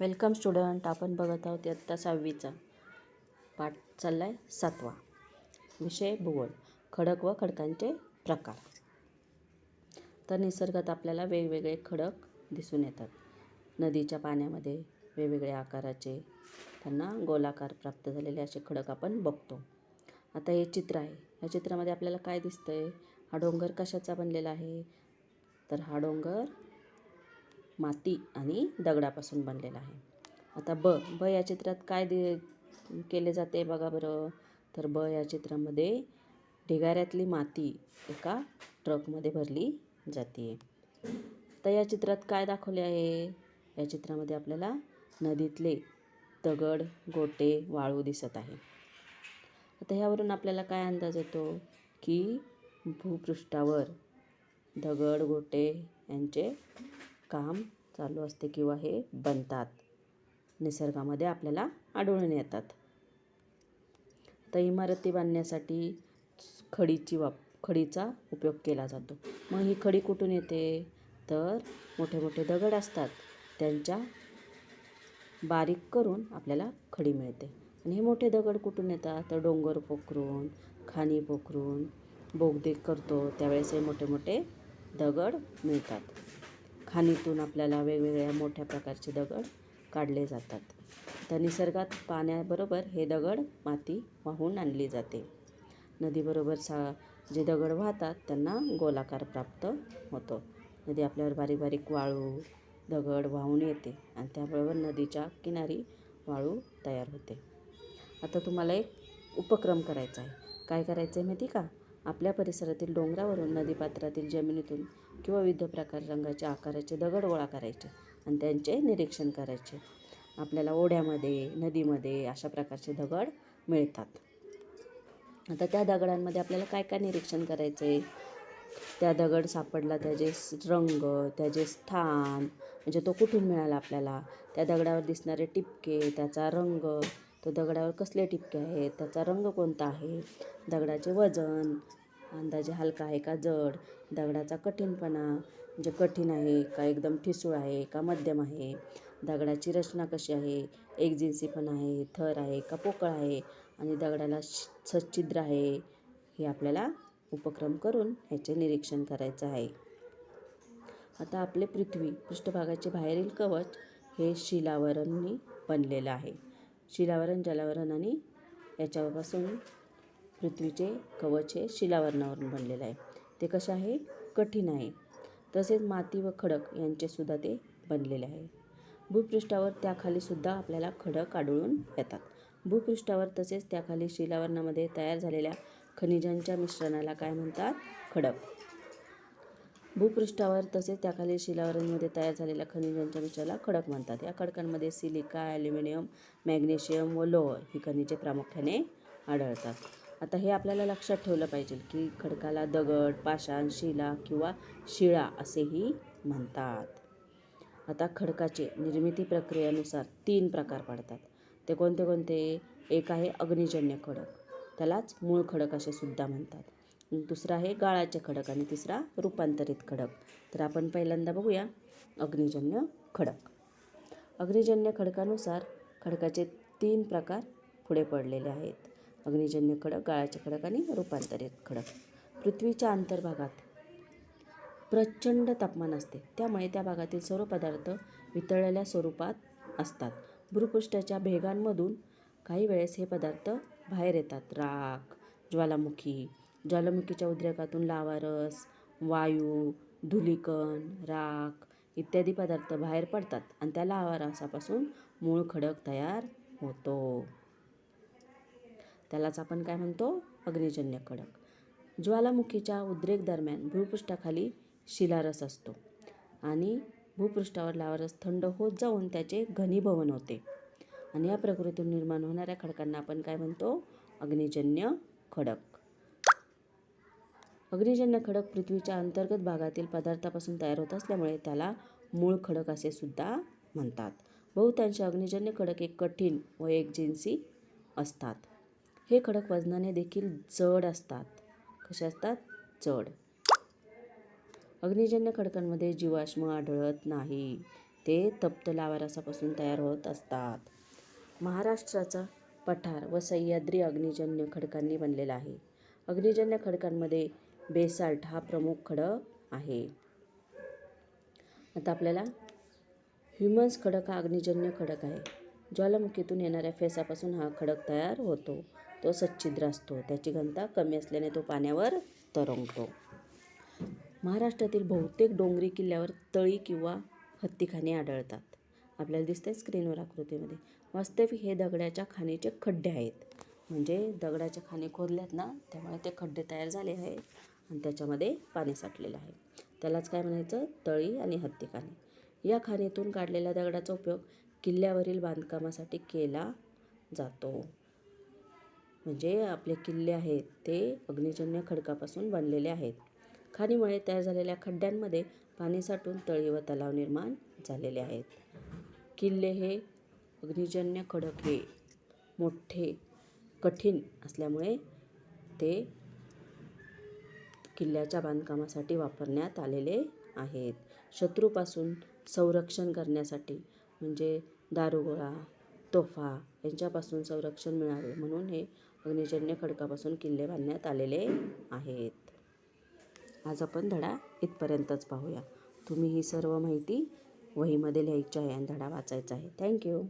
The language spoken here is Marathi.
वेलकम स्टुडंट आपण बघत आहोत इयत्ता सहावीचा पाठ चालला आहे सातवा. विषय भूगोल खडक व खडकांचे प्रकार. तर निसर्गात आपल्याला वेगवेगळे खडक दिसून येतात. नदीच्या पाण्यामध्ये वेगवेगळ्या आकाराचे त्यांना गोलाकार प्राप्त झालेले असे खडक आपण बघतो. आता हे चित्र आहे. या चित्रामध्ये आपल्याला काय दिसतं आहे हा डोंगर कशाचा बनलेला आहे? तर हा डोंगर माती आणि दगडापासून बनलेला आहे. आता ब ब या चित्रात काय दे केले जाते बघा बरं. तर ब या चित्रामध्ये ढिगाऱ्यातली माती एका ट्रकमध्ये भरली जाते तर या चित्रात काय दाखवले आहे? या चित्रामध्ये आपल्याला नदीतले दगड गोटे वाळू दिसत आहे. आता ह्यावरून आपल्याला काय अंदाज येतो? की भूपृष्ठावर दगड गोटे यांचे काम चालू असते किंवा हे बनतात. निसर्गामध्ये आपल्याला आढळून येतात. तर इमारती बांधण्यासाठी खडीची वाप खडीचा उपयोग केला जातो. मग ही खडी कुठून येते? तर मोठे मोठे दगड असतात. त्यांच्या बारीक करून आपल्याला खडी मिळते. आणि हे मोठे दगड कुठून येतात? तर डोंगर पोखरून खाणी पोखरून बोगदे करतो. त्यावेळेस हे मोठे मोठे दगड मिळतात. खाणीतून आपल्याला वेगवेगळ्या मोठ्या प्रकारचे दगड काढले जातात. तर निसर्गात पाण्याबरोबर हे दगड माती वाहून आणली जाते. नदीबरोबर सा जे दगड वाहतात त्यांना गोलाकार प्राप्त होतो. नदी आपल्यावर बारीक बारीक वाळू दगड वाहून येते आणि त्याबरोबर नदीच्या किनारी वाळू तयार होते. आता तुम्हाला एक उपक्रम करायचा आहे. काय करायचं आहे माहिती का? आपल्या परिसरातील डोंगरावरून नदीपात्रातील जमिनीतून किंवा विविध प्रकार रंगाचे आकाराचे दगड गोळा करायचे आणि त्यांचे निरीक्षण करायचे. आपल्याला ओढ्यामध्ये नदीमध्ये अशा प्रकारचे दगड मिळतात. आता त्या दगडांमध्ये आपल्याला काय काय निरीक्षण करायचं? आहे त्या दगड सापडला त्याचे रंग त्याचे स्थान म्हणजे तो कुठून मिळाला आपल्याला? त्या दगडावर दिसणारे टिपके त्याचा रंग तो दगडावर कसले टिपके आहेत? त्याचा रंग कोणता आहे? दगडाचे वजन अंदाजे हलका आहे का जड? दगडाचा कठीणपणा म्हणजे कठीण आहे का एकदम ठिसूळ आहे का मध्यम आहे? दगडाची रचना कशी आहे? एकजिन्सीपणा आहे थर आहे का पोकळ आहे? आणि दगडाला सच्छिद्र आहे हे आपल्याला उपक्रम करून ह्याचे निरीक्षण करायचं आहे. आता आपले पृथ्वी पृष्ठभागाचे बाहेरील कवच हे शिलावरणनी बनलेलं आहे. शिलावरण जलावरण आणि याच्यापासून पृथ्वीचे कवच हे शिलावरणावरून बनलेलं आहे. ते कसं आहे? कठीण आहे. तसेच माती व खडक यांचेसुद्धा ते बनलेले आहे. भूपृष्ठावर त्याखालीसुद्धा आपल्याला खडक आढळून येतात. भूपृष्ठावर तसेच त्याखाली शिलावरणामध्ये तयार झालेल्या खनिजांच्या मिश्रणाला काय म्हणतात? खडक. भूपृष्ठावर तसेच त्याखाली शिलावरणमध्ये तयार झालेल्या खनिजांच्या मिश्रणाला खडक म्हणतात. या खडकांमध्ये सिलिका ॲल्युमिनियम मॅग्नेशियम व लोह ही खनिजे प्रामुख्याने आढळतात. आता हे आपल्याला लक्षात ठेवलं पाहिजे की खडकाला दगड पाषाण शिला किंवा शिळा असेही म्हणतात. आता खडकाचे निर्मिती प्रक्रियेनुसार तीन प्रकार पडतात. ते कोणते कोणते? एक आहे अग्निजन्य खडक त्यालाच मूळ खडक असे सुद्धा म्हणतात. दुसरा आहे गाळाचे खडक आणि तिसरा रूपांतरित खडक. तर आपण पहिल्यांदा बघूया अग्निजन्य खडक. अग्निजन्य खडकानुसार खडकाचे तीन प्रकार पुढे पडलेले आहेत. अग्निजन्य खडक गाळाचे खडक आणि रूपांतरित खडक. पृथ्वीच्या अंतर्भागात प्रचंड तापमान असते. त्यामुळे त्या भागातील सर्व पदार्थ वितळलेल्या स्वरूपात असतात. भूपृष्ठाच्या भेगांमधून काही वेळेस हे पदार्थ बाहेर येतात. राख ज्वालामुखी ज्वालामुखीच्या उद्रेकातून लावारस वायू धुलीकण राख इत्यादी पदार्थ बाहेर पडतात आणि त्या लावारसापासून मूळ खडक तयार होतो. त्यालाच आपण काय म्हणतो? अग्निजन्य खडक. ज्वालामुखीच्या उद्रेक दरम्यान भूपृष्ठाखाली शिलारस असतो आणि भूपृष्ठावर लावारस थंड होत जाऊन त्याचे घनीभवन होते. आणि या प्रकृतीतून निर्माण होणाऱ्या खडकांना आपण काय म्हणतो? अग्निजन्य खडक. अग्निजन्य खडक पृथ्वीच्या अंतर्गत भागातील पदार्थापासून तयार होत असल्यामुळे त्याला मूळ खडक असे सुद्धा म्हणतात. बहुतांश अग्निजन्य खडक एक कठीण व एकजिन्सी असतात. हे खडक वजनाने देखील जड असतात. कसे असतात? जड. अग्निजन्य खडकांमध्ये जीवाश्म आढळत नाही. ते तप्त लावारसापासून तयार होत असतात. महाराष्ट्राचा पठार व सह्याद्री अग्निजन्य खडकांनी बनलेला आहे. अग्निजन्य खडकांमध्ये बेसाल्ट हा प्रमुख खडक आहे. आता आपल्याला ह्युमन्स खडक हा अग्निजन्य खडक आहे. ज्वालामुखीतून येणाऱ्या फेसापासून हा खडक तयार होतो. तो सच्छिद्र असतो. त्याची घनता कमी असल्याने तो पाण्यावर तरंगतो. महाराष्ट्रातील बहुतेक डोंगरी किल्ल्यावर तळी किंवा हत्तीखाने आढळतात. आपल्याला दिसतंय स्क्रीनवर आकृतीमध्ये. वास्तविक हे दगडाच्या खाणीचे खड्डे आहेत. म्हणजे दगडाच्या खाणी खोदल्यात ना त्यामुळे ते खड्डे तयार झाले आहेत. आणि त्याच्यामध्ये पाणी साठलेलं आहे. त्यालाच काय म्हणायचं? तळी आणि हत्तीखाने या खाणीतून काढलेल्या दगडाचा उपयोग किल्ल्यावरील बांधकामासाठी केला जातो. म्हणजे आपले किल्ले आहेत ते अग्निजन्य खडकापासून बनलेले आहेत. खाणीमुळे तयार झालेल्या खड्ड्यांमध्ये पाणी साठून तळी व तलाव निर्माण झालेले आहेत. किल्ले हे अग्निजन्य खडक हे मोठे कठीण असल्यामुळे ते किल्ल्याच्या बांधकामासाठी वापरण्यात आलेले आहेत. शत्रूपासून संरक्षण करण्यासाठी म्हणजे दारुगोळा तोफा यांच्यापासून संरक्षण मिळावे म्हणून हे अग्निजन्य खडकापासून किल्ले बांधण्यात आलेले आहेत. आज आपण धडा इथपर्यंतच पाहूया. तुम्ही ही सर्व माहिती वहीमध्ये लिहायची आहे आणि धडा वाचायचा आहे. थँक्यू